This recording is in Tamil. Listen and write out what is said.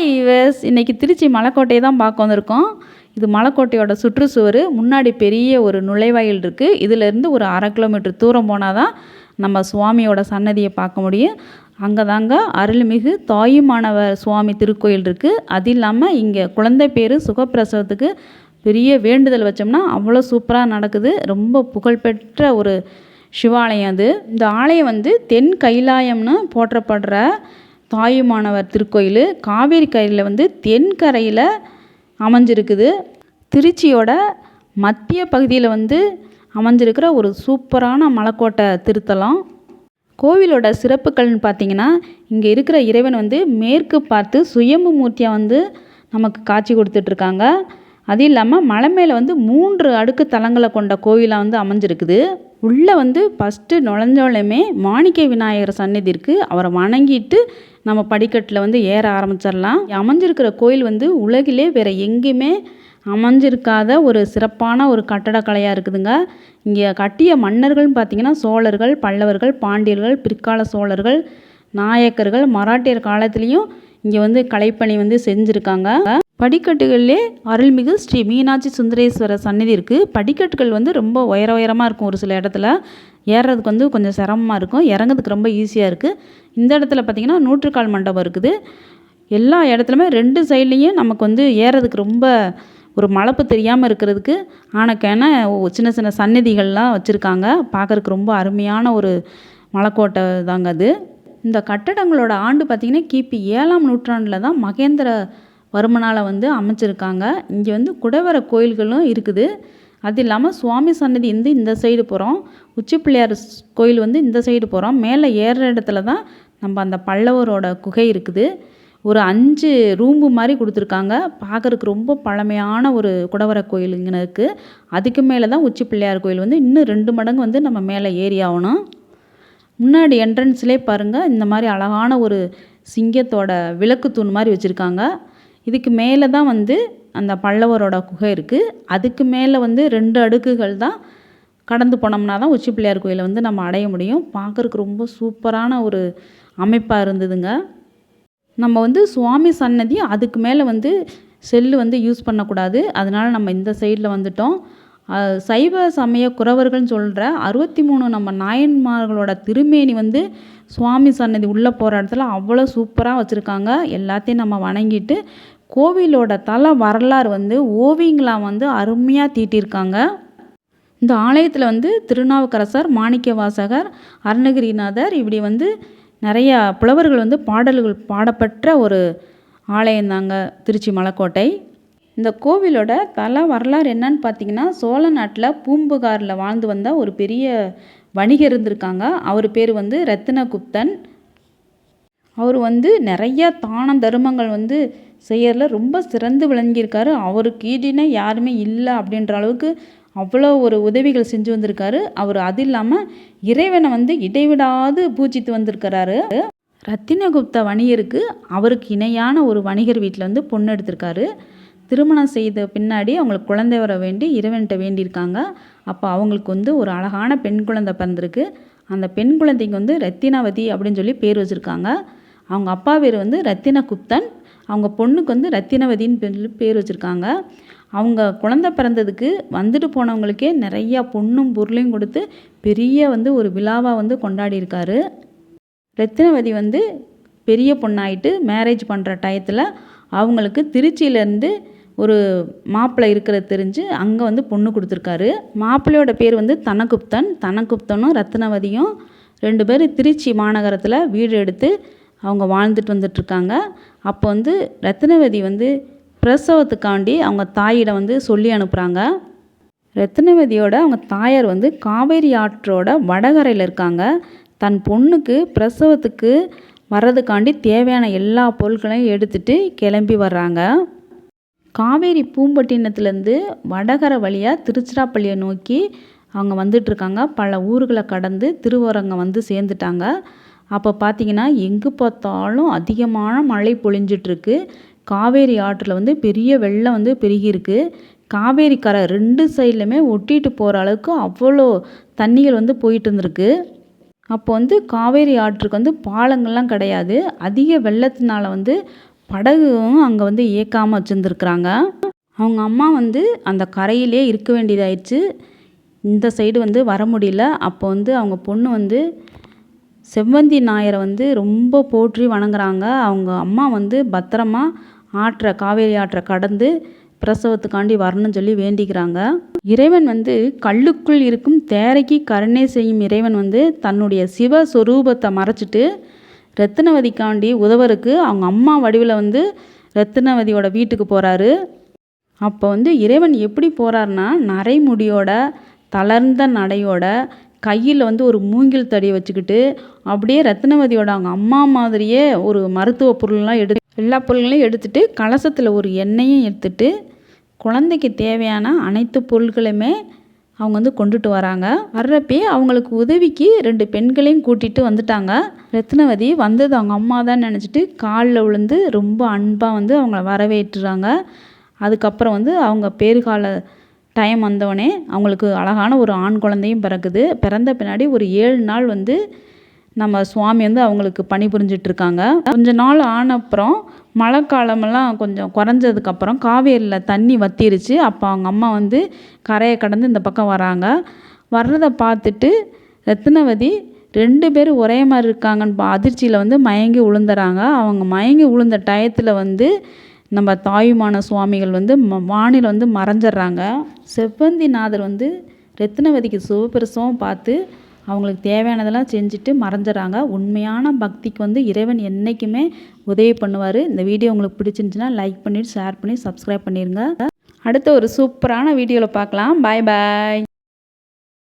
ஹாய் யூவர்ஸ் இன்றைக்கி திருச்சி மலைக்கோட்டையை தான் பார்க்க வந்திருக்கோம். இது மலைக்கோட்டையோட சுற்றுச்சுவர். முன்னாடி பெரிய ஒரு நுழைவாயில் இருக்குது இதிலேருந்து ஒரு அரை கிலோமீட்டர் தூரம் போனால் தான் நம்ம சுவாமியோட சன்னதியை பார்க்க முடியும். அங்கே தாங்க அருள்மிகு தாயுமானவர் சுவாமி திருக்கோயில் இருக்குது அது இல்லாமல் இங்கே குழந்தை பேர் சுகப்பிரசவத்துக்கு பெரிய வேண்டுதல் வச்சோம்னா அவ்வளோ சூப்பராக நடக்குது. ரொம்ப புகழ்பெற்ற ஒரு சிவாலயம் அது. இந்த ஆலயம் வந்து தென் கைலாயம்னு போற்றப்படுற தாயுமானவர் திருக்கோயில் காவேரி கரையில் வந்து தென்கரையில் அமைஞ்சிருக்குது. திருச்சியோட மத்திய பகுதியில் வந்து அமைஞ்சிருக்கிற ஒரு சூப்பரான மலைக்கோட்டை திருத்தலம். கோவிலோட சிறப்புகள்னு பார்த்தீங்கன்னா இங்கே இருக்கிற இறைவன் வந்து மேற்கு பார்த்து சுயம்பு மூர்த்தியாக வந்து நமக்கு காட்சி கொடுத்துட்ருக்காங்க. அது இல்லாமல் மலை மேலே வந்து மூன்று அடுக்கு தலங்களை கொண்ட கோவிலாக வந்து அமைஞ்சிருக்குது. உள்ளே வந்து ஃபஸ்ட்டு நுழைஞ்சோலையுமே மாணிக்க விநாயகர் சந்நிதி இருக்குது அவரை வணங்கிட்டு நம்ம படிக்கட்டில் வந்து ஏற ஆரம்பிச்சிடலாம். அமைஞ்சிருக்கிற கோயில் வந்து உலகிலே வேறு எங்கேயுமே அமைஞ்சிருக்காத ஒரு சிறப்பான ஒரு கட்டடக்கலையாக இருக்குதுங்க. இங்கே கட்டிய மன்னர்கள்னு பார்த்தீங்கன்னா சோழர்கள் பல்லவர்கள் பாண்டியர்கள் பிற்கால சோழர்கள் நாயக்கர்கள் மராட்டியர் காலத்துலேயும் இங்கே வந்து கலைப்பணி வந்து செஞ்சுருக்காங்க. படிக்கட்டுகளிலே அருள்மிகு ஸ்ரீ மீனாட்சி சுந்தரேஸ்வரர் சன்னதி இருக்குது படிக்கட்டுகள் வந்து ரொம்ப உயர உயரமாக இருக்கும் ஒரு சில இடத்துல. ஏறுறதுக்கு வந்து கொஞ்சம் சிரமமாக இருக்கும். இறங்குறதுக்கு ரொம்ப ஈஸியாக இருக்குது இந்த இடத்துல பார்த்திங்கன்னா நூற்றுக்கால் மண்டபம் இருக்குது. எல்லா இடத்துலையுமே ரெண்டு சைட்லேயும் நமக்கு வந்து ஏறுறதுக்கு ரொம்ப ஒரு மலப்பு தெரியாமல் இருக்கிறதுக்கு ஆனக்கான சின்ன சின்ன சன்னதிகள்லாம் வச்சுருக்காங்க. பார்க்குறதுக்கு ரொம்ப அருமையான ஒரு மலைக்கோட்டை தாங்க அது. இந்த கட்டடங்களோட ஆண்டு பார்த்திங்கன்னா கிபி ஏழாம் நூற்றாண்டில் தான் மகேந்திர வருமனால் வந்து அமைச்சிருக்காங்க. இங்கே வந்து குடைவர கோயில்களும் இருக்குது. அது இல்லாமல் சுவாமி சன்னதி வந்து இந்த சைடு போகிறோம் உச்சி பிள்ளையார் கோயில் வந்து இந்த சைடு போகிறோம் மேலே ஏறுற இடத்துல தான் நம்ம அந்த பல்லவரோட குகை இருக்குது. ஒரு அஞ்சு ரூம்பு மாதிரி கொடுத்துருக்காங்க. பார்க்குறதுக்கு ரொம்ப பழமையான ஒரு குடவர கோயில் இங்கே இருக்குது அதுக்கு மேலே தான் உச்சி பிள்ளையார் கோயில் வந்து இன்னும் ரெண்டு மடங்கு வந்து நம்ம மேலே ஏறி ஆகணும். முன்னாடி என்ட்ரன்ஸ்லேயே பாருங்கள் இந்த மாதிரி அழகான ஒரு சிங்கத்தோட விளக்கு தூண் மாதிரி வச்சுருக்காங்க. இதுக்கு மேலே தான் வந்து அந்த பல்லவரோட குகை இருக்குது அதுக்கு மேலே வந்து ரெண்டு அடுக்குகள் தான் கடந்து போனோம்னா தான் உச்சி பிள்ளையார் கோயிலை வந்து நம்ம அடைய முடியும். பார்க்குறக்கு ரொம்ப சூப்பரான ஒரு அமைப்பாக இருந்ததுங்க. நம்ம வந்து சுவாமி சன்னதி அதுக்கு மேலே வந்து செல்லு வந்து யூஸ் பண்ணக்கூடாது. அதனால் நம்ம இந்த சைடில் வந்துட்டோம். சைவ சமய குறவர்கள்னு சொல்கிற அறுபத்தி மூணு நம்ம நாயன்மார்களோட திருமேனி வந்து சுவாமி சன்னதி உள்ளே போகிற இடத்துல அவ்வளோ சூப்பராக வச்சுருக்காங்க. எல்லாத்தையும் நம்ம வணங்கிட்டு கோவிலோட தல வரலாறு வந்து ஓவியங்களாக வந்து அருமையாக தீட்டியிருக்காங்க இந்த ஆலயத்தில் வந்து திருநாவுக்கரசர் மாணிக்க வாசகர் அருணகிரிநாதர் இப்படி வந்து நிறையா புலவர்கள் வந்து பாடல்கள் பாடப்பட்ட ஒரு ஆலயந்தாங்க திருச்சி மலைக்கோட்டை. இந்த கோவிலோட தல வரலாறு என்னன்னு பார்த்தீங்கன்னா சோழ நாட்டில் பூம்புகாரில் வாழ்ந்து வந்த ஒரு பெரிய வணிகர் இருந்திருக்காங்க. அவர் பேர் வந்து ரத்தினகுப்தன். அவர் வந்து நிறையா தான தருமங்கள் வந்து செய்யறதில் ரொம்ப சிறந்து விளங்கியிருக்காரு. அவருக்கு ஈடினே யாருமே இல்லை அப்படின்ற அளவுக்கு அவ்வளோ ஒரு உதவிகள் செஞ்சு வந்திருக்காரு. அவர் அது இல்லாமல் இறைவனை வந்து இடைவிடாது பூஜித்து வந்திருக்கிறாரு. ரத்தினகுப்த வணிகருக்கு அவருக்கு இணையான ஒரு வணிகர் வீட்டில் வந்து பொண்ணு எடுத்திருக்காரு. திருமணம் செய்த பின்னாடி அவங்களுக்கு குழந்தை வர வேண்டி இறைவன்கிட்ட வேண்டியிருக்காங்க. அப்போ அவங்களுக்கு வந்து ஒரு அழகான பெண் குழந்தை பிறந்திருக்கு. அந்த பெண் குழந்தைக்கு வந்து ரத்தினாவதி அப்படின்னு சொல்லி பேர் வச்சுருக்காங்க. அவங்க அப்பா பேர் வந்து ரத்தினகுப்தன். அவங்க பொண்ணுக்கு வந்து ரத்தினவதின்னு சொல்லி பேர் வச்சுருக்காங்க. அவங்க குழந்த பிறந்ததுக்கு வந்துட்டு போனவங்களுக்கே நிறையா பொண்ணும் பொருளையும் கொடுத்து பெரிய வந்து ஒரு விழாவாக வந்து கொண்டாடியிருக்காரு. ரத்தினவதி வந்து பெரிய பொண்ணாயிட்டு மேரேஜ் பண்ணுற டயத்தில் அவங்களுக்கு திருச்சியிலேருந்து ஒரு மாப்பிள்ளை இருக்கிறது தெரிஞ்சு அங்கே வந்து பொண்ணு கொடுத்துருக்காரு. மாப்பிள்ளையோட பேர் வந்து தனகுப்தன் தனகுப்தனும் ரத்னவதியும் ரெண்டு பேர் திருச்சி மாநகரத்தில் வீடு எடுத்து அவங்க வாழ்ந்துட்டு வந்துட்டுருக்காங்க. அப்போ வந்து ரத்னவதி வந்து பிரசவத்துக்காண்டி அவங்க தாயிடம் வந்து சொல்லி அனுப்புகிறாங்க ரத்னவதியோட அவங்க தாயார் வந்து காவேரி ஆற்றோட வடகரையில் இருக்காங்க. தன் பொண்ணுக்கு பிரசவத்துக்கு வர்றதுக்காண்டி தேவையான எல்லா பொருட்களையும் எடுத்துகிட்டு கிளம்பி வர்றாங்க. காவேரி பூம்பட்டினத்துலேருந்து வடகரை வழியாக திருச்சிராப்பள்ளியை நோக்கி அவங்க வந்துட்டுருக்காங்க. பல ஊர்களை கடந்து திருவரங்கம் வந்து சேர்ந்துட்டாங்க. அப்போ பார்த்தீங்கன்னா எங்கே பார்த்தாலும் அதிகமான மழை பொழிஞ்சிட்ருக்கு. காவேரி ஆற்றில் வந்து பெரிய வெள்ளம் வந்து பெருகியிருக்கு. காவேரி கரை ரெண்டு சைட்லையுமே ஒட்டிட்டு போகிற அளவுக்கு அவ்வளோ தண்ணிகள் வந்து போயிட்டு இருந்திருக்கு அப்போ வந்து காவேரி ஆற்றுக்கு வந்து பாலங்கள்லாம் கிடையாது. அதிக வெள்ளத்தினால வந்து படகும் அங்கே வந்து இயக்காமல் வச்சுருந்துருக்குறாங்க. அவங்க அம்மா வந்து அந்த கரையிலே இருக்க வேண்டியதாயிடுச்சு. இந்த சைடு வந்து வர முடியல. அப்போ வந்து அவங்க பொண்ணு வந்து செவ்வந்தி நாயரை வந்து ரொம்ப போற்றி வணங்குறாங்க. அவங்க அம்மா வந்து பத்திரமா ஆற்றை காவேரி ஆற்றை கடந்து பிரசவத்துக்காண்டி வரணும்னு சொல்லி வேண்டிக்கிறாங்க. இறைவன் வந்து கல்லுக்குள் இருக்கும் தேரைக்கு கருணை செய்யும் இறைவன் வந்து தன்னுடைய சிவ சொரூபத்தை மறைச்சிட்டு ரத்தினவதிக்காண்டி உதவருக்கு அவங்க அம்மா வடிவில் வந்து ரத்தினவதியோட வீட்டுக்கு போகிறாரு அப்போ வந்து இறைவன் எப்படி போகிறாருன்னா நரைமுடியோட தளர்ந்த நடையோட கையில் வந்து ஒரு மூங்கில் தடியை வச்சுக்கிட்டு அப்படியே ரத்னவதியோட அவங்க அம்மா மாதிரியே ஒரு மருத்துவ பொருள்லாம் எடு எல்லா பொருள்களையும் எடுத்துகிட்டு கலசத்தில் ஒரு எண்ணெயும் எடுத்துகிட்டு குழந்தைக்கு தேவையான அனைத்து பொருட்களையுமே அவங்க வந்து கொண்டுட்டு வராங்க. வர்றப்பே அவங்களுக்கு உதவிக்கு ரெண்டு பெண்களையும் கூட்டிகிட்டு வந்துட்டாங்க. ரத்னவதி வந்தது அவங்க அம்மா தான் நினச்சிட்டு காலில் விழுந்து ரொம்ப அன்பாக வந்து அவங்கள வரவேற்றுறாங்க. அதுக்கப்புறம் வந்து அவங்க பேறுகால டைம் வந்தோடனே அவங்களுக்கு அழகான ஒரு ஆண் குழந்தையும் பிறக்குது. பிறந்த பின்னாடி ஒரு ஏழு நாள் வந்து நம்ம சுவாமி வந்து அவங்களுக்கு பணி புரிஞ்சிட்ருக்காங்க. கொஞ்ச நாள் ஆன அப்புறம் மழை காலமெல்லாம் கொஞ்சம் குறைஞ்சதுக்கப்புறம் காவேரியில் தண்ணி வற்றிருச்சு அப்போ அவங்க அம்மா வந்து கரையை கடந்து இந்த பக்கம் வராங்க. வர்றதை பார்த்துட்டு ரத்னவதி ரெண்டு பேரும் ஒரே மாதிரி இருக்காங்கன்னு பா அதிர்ச்சியில் வந்து மயங்கி விழுந்துறாங்க அவங்க மயங்கி விழுந்த டயத்தில் வந்து நம்ம தாயுமான சுவாமிகள் வந்து ம வானில் வந்து மறைஞ்சிட்றாங்க. செவ்வந்திநாதர் வந்து ரத்னவதிக்கு சிவபிரசவம் பார்த்து அவங்களுக்கு தேவையானதெல்லாம் செஞ்சுட்டு மறைஞ்சிட்றாங்க. உண்மையான பக்திக்கு வந்து இறைவன் என்றைக்குமே உதவி பண்ணுவார். இந்த வீடியோ உங்களுக்கு பிடிச்சிருந்துச்சின்னா லைக் பண்ணிவிட்டு ஷேர் பண்ணி சப்ஸ்கிரைப் பண்ணிடுங்க அடுத்த ஒரு சூப்பரான வீடியோவில் பார்க்கலாம். பாய் பாய்